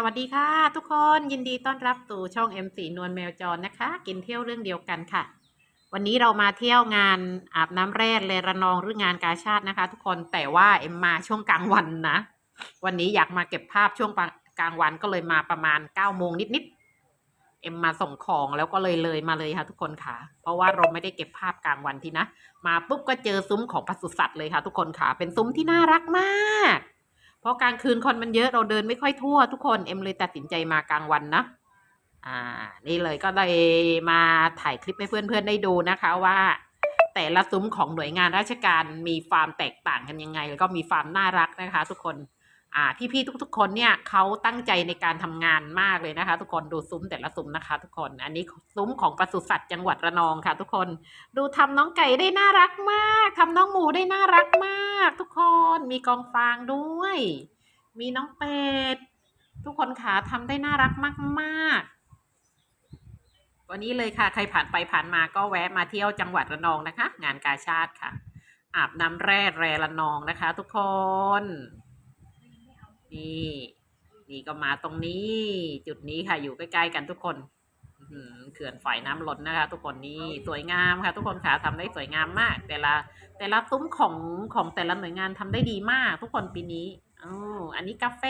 สวัสดีค่ะ ทุกคนยินดีต้อนรับสู่ช่อง M4 นวลแมวจรนะคะ กินเที่ยวเรื่องเดียวกันค่ะ วันนี้เรามาเที่ยวงานอาบน้ำแร่เลระนองหรืองานกาชาตินะคะ ทุกคนแต่ว่าเอ็มมาช่วงกลางวันนะ วันนี้อยากมาเก็บภาพช่วงกลางวันก็เลยมาประมาณ9โมงนิดๆเอ็มมาส่งของแล้วก็เลยเลยมาเลยค่ะ ทุกคนค่ะ เพราะว่าเราไม่ได้เก็บภาพกลางวันทีนะ มาปุ๊บก็เจอซุ้มของปศุสัตว์เลยค่ะ ทุกคนค่ะ เป็นซุ้มที่น่ารักมาก เพราะกลางคืนคนมันเยอะเราเดินไม่ค่อยทั่วทุกคนเอ็มเลยตัดสินใจมากลางวันนะอ่า นี่เลยก็เลยมาถ่ายคลิปให้เพื่อนๆได้ดูนะคะว่า แต่ละซุ้มของหน่วยงานราชการมีความแตกต่างกันยังไง แล้วก็มีความน่ารักนะคะ ทุกคน อ่พี่ๆทุก ๆ คนเนี่ยเขาตั้งใจในการทำงานมากเลยนะคะ ทุกคนดูซุ้มแต่ละซุ้มนะคะ ทุกคน อันนี้ซุ้มของปศุสัตว์จังหวัดระนองค่ะ ทุกคนดูทำน้องไก่ได้น่ารักมากทำน้องหมูได้น่ารักมาก ทุกคนมีกองฟางด้วย มีน้องเป็ดทุกคนขาทำได้น่ารักมากๆ วันนี้เลยค่ะ ใครผ่านไปผ่านมาก็แวะมาเที่ยวจังหวัดระนองนะคะ งานกาชาติค่ะ อาบน้ำแร่แรระนองนะคะ ทุกคน นี่ นี่ก็มาตรงนี้ จุดนี้ค่ะ อยู่ใกล้ๆกันทุกคนเขื่อนฝายน้ำล้นนะคะ ทุกคนนี่สวยงามค่ะ ทุกคนค่ะทำได้สวยงามมาก แต่ละ แต่ละซุ้มของของแต่ละหน่วยงานทำได้ดีมาก ทุกคนปีนี้อ๋ออันนี้กาแฟ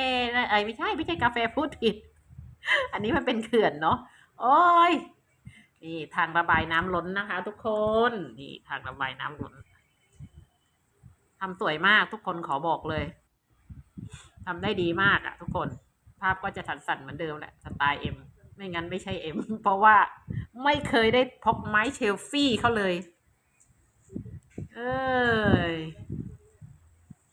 เอ้ยไม่ใช่ไม่ใช่กาแฟพูดผิด อันนี้มันเป็นเขื่อนเนาะโอ้ยนี่ทางระบายน้ำล้นนะคะ ทุกคนนี่ทางระบายน้ำล้นทำสวยมากทุกคนขอบอกเลย ทำได้ดีมากอะทุกคน ภาพก็จะสั่นๆเหมือนเดิมแหละสไตล์เอ็มไม่งั้นไม่ใช่เอ็มเพราะว่าไม่เคยได้พกไม้เชลฟี่เขาเลย เอย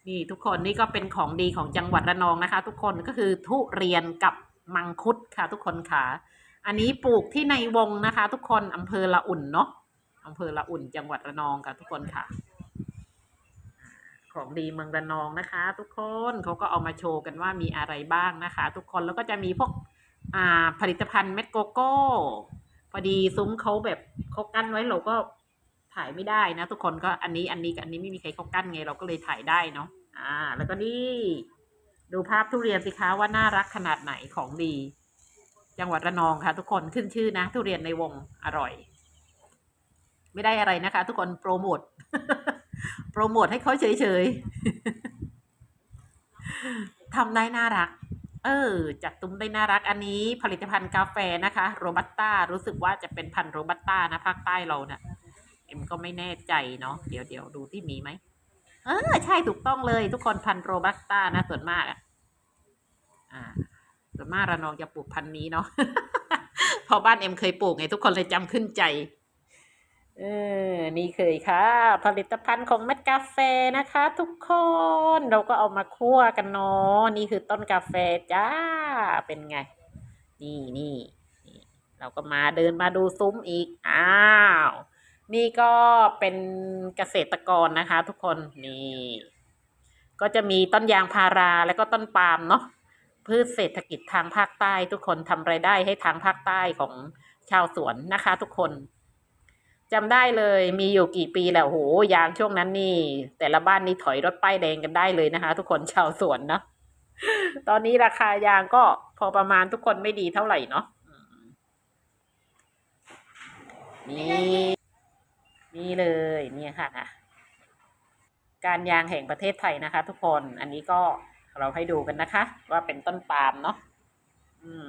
นี่ทุกคนนี่ก็เป็นของดีของจังหวัดระนองนะคะ ทุกคนก็คือทุเรียนกับมังคุดค่ะ ทุกคนค่ะ อันนี้ปลูกที่ในวงนะคะ ทุกคนอำเภอละอุ่นเนาะอำเภอละอุ่นจังหวัดระนองค่ะ ทุกคนค่ะ ของดีเมืองระนองนะคะ ทุกคนเขาก็เอามาโชว์กันว่ามีอะไรบ้างนะคะ ทุกคนแล้วก็จะมีพวกอ่าผลิตภัณฑ์เม็ดโกโก้ พอดีซุ้มเขาแบบเขากั้นไว้เราก็ถ่ายไม่ได้นะทุกคนก็อันนี้อันนี้กับอันนี้ไม่มีใครเขากั้นไงเราก็เลยถ่ายได้เนาะอ่า แล้วก็นี่ดูภาพทุเรียนสิคะว่าน่ารักขนาดไหนของดี จังหวัดระนองค่ะ ทุกคนขึ้นชื่อนะ ทุเรียนในวงอร่อย ไม่ได้อะไรนะคะ ทุกคนโปรโมทโปรโมทให้เขาเฉยๆทำได้น่ารัก เออ จัดตุ้มได้น่ารักอันนี้ ผลิตภัณฑ์กาแฟนะคะ โรบัสต้า รู้สึกว่าจะเป็นพันโรบัสต้านะภาคใต้เราเนะ่ะเอ็มก็ไม่แน่ใจเนาะเดี๋ยวเดี๋ยวดูที่มีไหมเออใช่ถูกต้องเลยทุกคนพันโรบัสต้านะส่วนมากอะอ่าส่วนมากระนองจะปลูกพันนี้เนาะพอบ้านเอ็มเคยปลูกไงทุกคนเลยจำขึ้นใจ เออ นี่เคยค่ะ ผลิตภัณฑ์ของเม็ดกาแฟนะคะ ทุกคนเราก็เอามาคั่วกันเนาะนี่คือต้นกาแฟจ้าเป็นไงนี่นี่นี่เราก็มาเดินมาดูซุ้มอีก อ้าว นี่ก็เป็นเกษตรกรนะคะ ทุกคนนี่ ก็จะมีต้นยางพาราแล้วก็ต้นปาล์มเนาะพืชเศรษฐกิจทางภาคใต้ ทุกคนทำไรายได้ให้ทางภาคใต้ของชาวสวนนะคะ ทุกคน จำได้เลยมีอยู่กี่ปีแล้วโหยางช่วงนั้นนี่ แต่ละบ้านนี่ถอยรถป้ายแดงกันได้เลยนะคะ ทุกคนชาวสวนเนาะตอนนี้ราคายางก็พอประมาณทุกคนไม่ดีเท่าไหร่เนาะนี่นี่เลยเนี่ยค่ะค่ะการยางแห่งประเทศไทยนะคะ ทุกคนอันนี้ก็เราให้ดูกันนะคะ ว่าเป็นต้นปาล์มเนาะอืม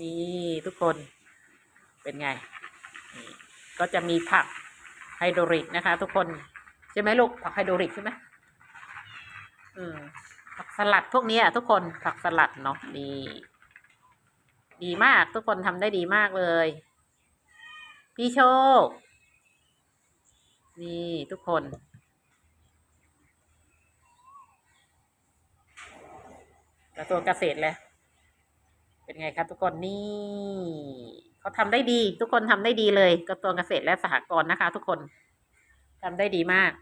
นี่ทุกคนเป็นไง ก็จะมีผักไฮโดรลิกนะคะ ทุกคน ใช่ไหมลูกผักไฮโดรลิกใช่ไหมอืมผักสลัดพวกนี้อะทุกคนผักสลัดเนาะนี่ดีมากทุกคนทำได้ดีมากเลย พี่โชค นี่ทุกคน กระทรวงเกษตรเลย เป็นไงครับทุกคนนี่เขาทำได้ดี ทุกคนทำได้ดีเลยกระทรวงเกษตรและสหกรณ์นะคะ ทุกคนทำได้ดีมาก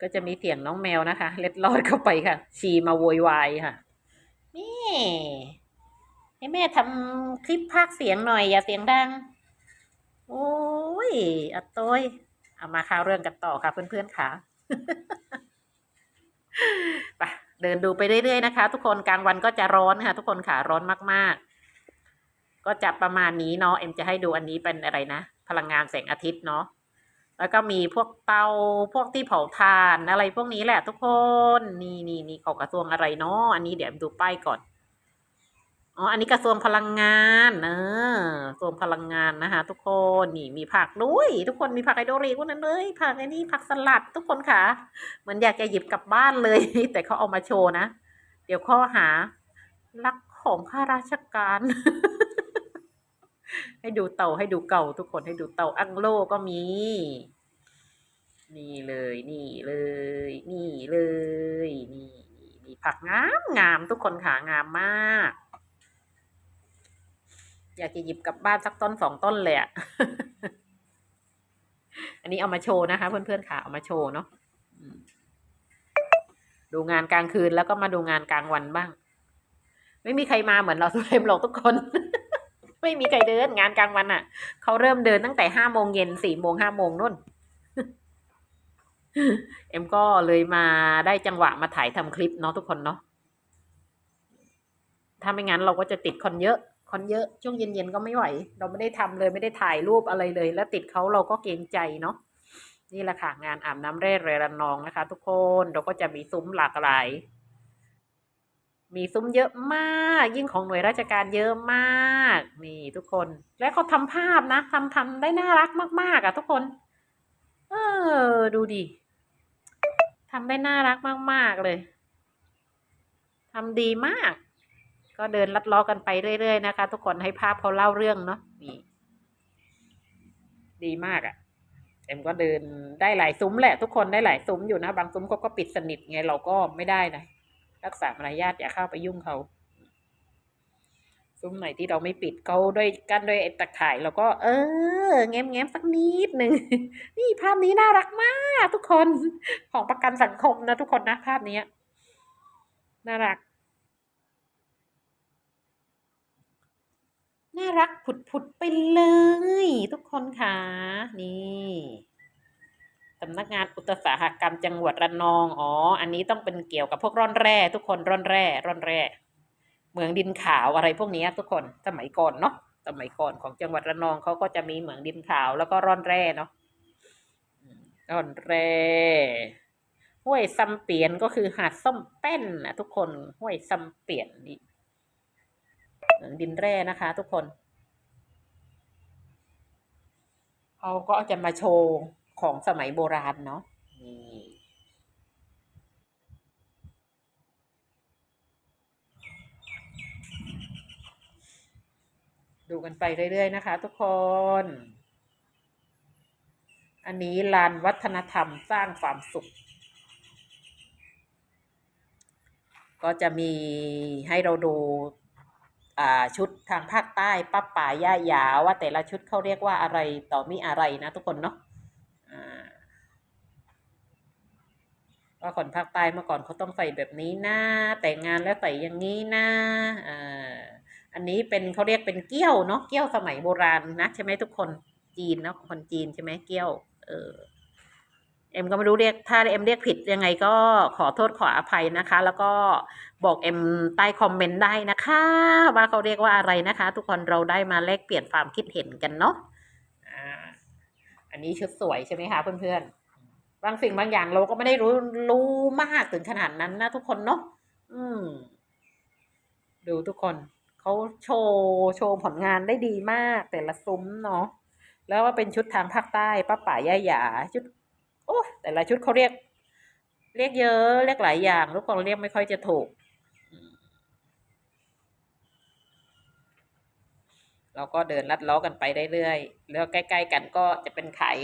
ก็จะมีเสียงน้องแมวนะคะ เล็ดลอดเข้าไปค่ะชีมาโวยวายค่ะ นี่ให้แม่ทำคลิปภาคเสียงหน่อย อย่าเสียงดัง โอ้ยอัดโต้ยเอามาข่าวเรื่องกันต่อค่ะเพื่อนๆค่ะ ไปเดินดูไปเรื่อยๆนะคะ ทุกคนกลางวันก็จะร้อนค่ะ ทุกคนค่ะร้อนมากๆ ก็จะประมาณนี้เนาะเอ็มจะให้ดูอันนี้เป็นอะไรนะ พลังงานแสงอาทิตย์เนาะแล้วก็มีพวกเตาพวกที่เผาถ่านอะไรพวกนี้แหละทุกคน นี่นี่นี่ของกระทรวงอะไรเนาะอันนี้เดี๋ยวเอ็มดูป้ายก่อน อ๋อ อันนี้กระทรวงพลังงานเออกระทรวงพลังงานนะคะ ทุกคน นี่มีผักด้วย ทุกคนมีผักไอโดรีพวกนั้นเลย ผักไอ้นี่ผักสลัดทุกคนค่ะ เหมือนอยากจะหยิบกลับบ้านเลย แต่เขาเอามาโชว์นะ เดี๋ยวข้อหาลักของข้าราชการ ให้ดูเต่าให้ดูเก่า ทุกคนให้ดูเต่าอังโลก็มี นี่เลย นี่เลย นี่เลย นี่นี่ผักงามงามทุกคนค่ะงามมาก อยากจะหยิบกลับบ้านสักต้นสองต้นเลยอะอันนี้เอามาโชว์นะคะ เพื่อนๆค่ะ เอามาโชว์เนาะดูงานกลางคืนแล้วก็มาดูงานกลางวันบ้าง ไม่มีใครมาเหมือนเราทุกเทมหรอกทุกคน ไม่มีใครเดินงานกลางวันอะ่ะ เขาเริ่มเดินตั้งแต่ห้าโมงเย็นสี่โมงห้าโมงนู่นเอ็มก็เลยมาได้จังหวะมาถ่ายทำคลิปเนาะทุกคนเนาะถ้าไม่งั้นเราก็จะติดคนเยอะ คนเยอะช่วงเย็นๆก็ไม่ไหว เราไม่ได้ทำเลยไม่ได้ถ่ายรูปอะไรเลย แล้วติดเขาเราก็เกรงใจเนาะนี่แหละค่ะงานอาบน้ำแร่เรระนองนะคะ ทุกคนเราก็จะมีซุ้มหลากหลาย มีซุ้มเยอะมาก ยิ่งของหน่วยราชการเยอะมาก นี่ทุกคน และเขาทำภาพนะทำทำได้น่ารักมากๆอะ ทุกคน เออ ดูดิทำได้น่ารักมากๆเลยทำดีมาก ก็เดินลัดล้อกันไปเรื่อยๆนะคะ ทุกคนให้ภาพเขาเล่าเรื่องเนาะนี่ดีมากอะ่ะเอ็มก็เดินได้หลายซุ้มแหละ ทุกคนได้หลายซุ้มอยู่นะ บางซุ้มเขาก็ปิดสนิทไงเราก็ไม่ได้นะรักษามารยาทอย่าเข้าไปยุ่งเขาซุ้มไหนที่เราไม่ปิดเขาด้วยกันด้วยไอ้ตะข่ายเราก็ เออแง้มแง้มสักนิดหนึ่งนี่ภาพนี้น่ารักมาก ทุกคนของประกันสังคมนะทุกคนนะภาพนี้น่ารัก น่ารักผุดผุดไปเลย ทุกคนค่ะ นี่สำนักงานอุตสาหกรรมจังหวัดระนอง อ๋อ อันนี้ต้องเป็นเกี่ยวกับพวกร่อนแร่ ทุกคนร่อนแร่ ร่อนแร่ เมืองดินขาวอะไรพวกนี้ทุกคนสมัยก่อนเนาะสมัยก่อนของจังหวัดระนองเขาก็จะมีเหมืองดินขาวแล้วก็ร่อนแร่เนาะร่อนแร่ห้วยซัมเปียนก็คือหาดส้มแป้นนะทุกคนห้วยซัมเปียนนี่ ดินแร่นะคะ ทุกคนเขาก็จะมาโชว์ของสมัยโบราณเนาะนี่ดูกันไปเรื่อย ๆ นะคะ ทุกคน อันนี้ลานวัฒนธรรมสร้างความสุข ก็จะมีให้เราดู ชุดทางภาคใต้ป้าป่าย่ายาว่าแต่ละชุดเขาเรียกว่าอะไรต่อมีอะไรนะทุกคนเนาะอ่าว่าคนภาคใต้เมื่อก่อนเขาต้องใส่แบบนี้นะแต่งงานแล้วใส่อย่างนี้นะอ่าอันนี้เป็นเขาเรียกเป็นเกี้ยวเนาะเกี้ยวสมัยโบราณนะใช่ไหมทุกคนจีนเนาะคนจีนใช่ไหมเกี้ยว เออ เอ็มก็ไม่รู้เรียกถ้าเอ็มเรียกผิดยังไงก็ขอโทษขออภัยนะคะ แล้วก็บอกเอ็มใต้คอมเมนต์ได้นะคะ ว่าเขาเรียกว่าอะไรนะคะ ทุกคนเราได้มาแลกเปลี่ยนความคิดเห็นกันเนาะอันนี้ชุดสวยใช่ไหมคะเพื่อนๆบางสิ่งบางอย่างเราก็ไม่ได้รู้รู้มากถึงขนาดนั้นนะทุกคนเนาะอืม ดูทุกคนเขาโชว์โชว์ผลงานได้ดีมากแต่ละซุ้มเนาะแล้วว่าเป็นชุดทางภาคใต้ป้าป่าย่าหยาชุด โอ้แต่ละชุดเขาเรียก เรียกเยอะ เรียกหลายอย่างทุกคนเรียกไม่ค่อยจะถูก เราก็เดินลัดล้อกันไปเรื่อยๆแล้วใกล้ๆกันก็จะเป็นขาย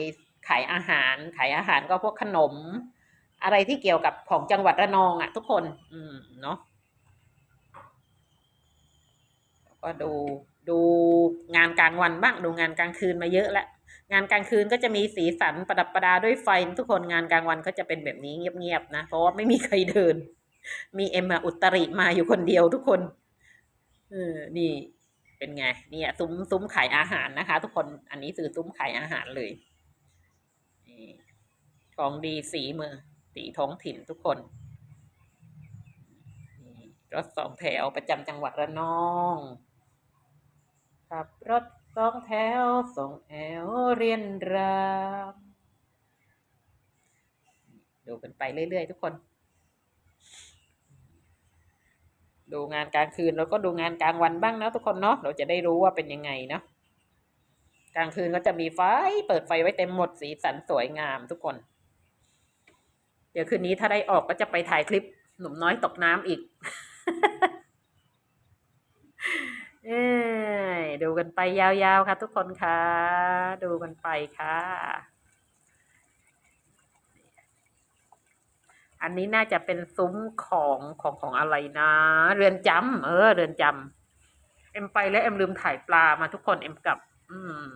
ขายอาหารขายอาหารก็พวกขนม อะไรที่เกี่ยวกับของจังหวัดระนองอะ ทุกคน อืมเนาะก็ดูดูงานกลางวันบ้างดูงานกลางคืนมาเยอะแล้ว งานกลางคืนก็จะมีสีสันประดับประดาด้วยไฟทุกคนงานกลางวันก็จะเป็นแบบนี้เงียบๆนะ เพราะว่าไม่มีใครเดิน มีเอ็มมาอุตริมาอยู่คนเดียวทุกคนเออนี่เป็นไง เนี่ยซุ้มซุ้มขายอาหารนะคะ ทุกคนอันนี้คือซุ้มขายอาหารเลยนี่ของดีสีเมืองสีท้องถิ่นทุกคนนี่รถสองแถวประจำจังหวัดระนองขับรถ สองแถวส่งแอวเรียนรามดูกันไปเรื่อยๆทุกคน ดูงานกลางคืนแล้วก็ดูงานกลางวันบ้างนะทุกคนเนาะเราจะได้รู้ว่าเป็นยังไงเนาะกลางคืนก็จะมีไฟ เปิดไฟไว้เต็มหมดสีสันสวยงามทุกคน เดี๋ยวคืนนี้ถ้าได้ออกก็จะไปถ่ายคลิปหนุ่มน้อยตกน้ำอีก เอ้ยดูกันไปยาวๆค่ะ ทุกคนค่ะ ดูกันไปค่ะ อันนี้น่าจะเป็นซุ้มของของของอะไรนะ เรือนจำเออ เรือนจำเอ็มไปแล้วเอ็มลืมถ่ายปลามาทุกคนเอ็มกลับ อืม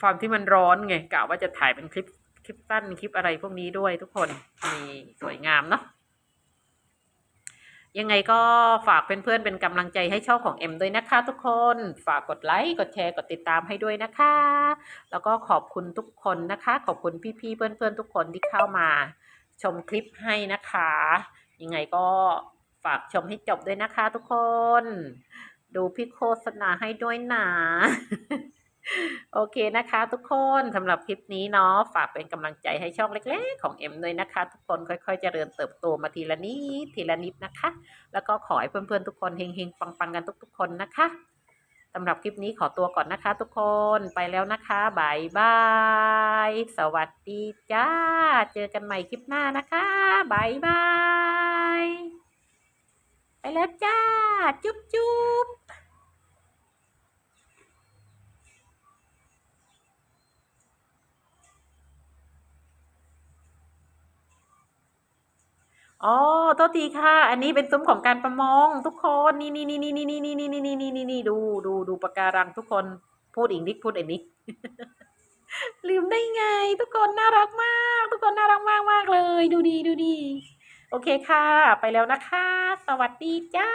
ความที่มันร้อนไงกะว่าจะถ่ายเป็นคลิปคลิปสั้นคลิปอะไรพวกนี้ด้วยทุกคนนี่สวยงามเนาะ ยังไงก็ฝากเพื่อนๆเป็นกำลังใจให้ช่องของเอ็มด้วยนะคะ ทุกคนฝากกดไลค์กดแชร์กดติดตามให้ด้วยนะคะ แล้วก็ขอบคุณทุกคนนะคะ ขอบคุณพี่ๆเพื่อนๆทุกคนที่เข้ามา ชมคลิปให้นะคะ ยังไงก็ฝากชมให้จบด้วยนะคะ ทุกคน ดูพี่โฆษณาให้ด้วยนะ โอเคนะคะ ทุกคนสำหรับคลิปนี้เนาะฝากเป็นกำลังใจให้ช่องเล็ก ๆ ของเอ็มด้วยนะคะ ทุกคนค่อยๆเจริญเติบโตมาทีละนิดทีละนิดนะคะ แล้วก็ขอให้เพื่อนๆทุกคนเฮงๆปังๆกันทุก ๆ คนนะคะสำหรับคลิปนี้ขอตัวก่อนนะคะ ทุกคนไปแล้วนะคะบายบายสวัสดีจ้า เจอกันใหม่คลิปหน้านะคะบายบายไปแล้วจ้า จุ๊บจุ๊บ อ๋อโทษทีค่ะ อันนี้เป็นซุ้มของการประมงทุกคนนี่นี่นี่นี่นี่นี่นี่นี่นี่นี่นี่นี่ดูดูดูปะการังทุกคนพูดอีกนิดพูดอีกนิดลืมได้ไง ทุกคนน่ารักมาก ทุกคนน่ารักมากมากเลย ดูดีดูดี โอเคค่ะ ไปแล้วนะคะ สวัสดีจ้า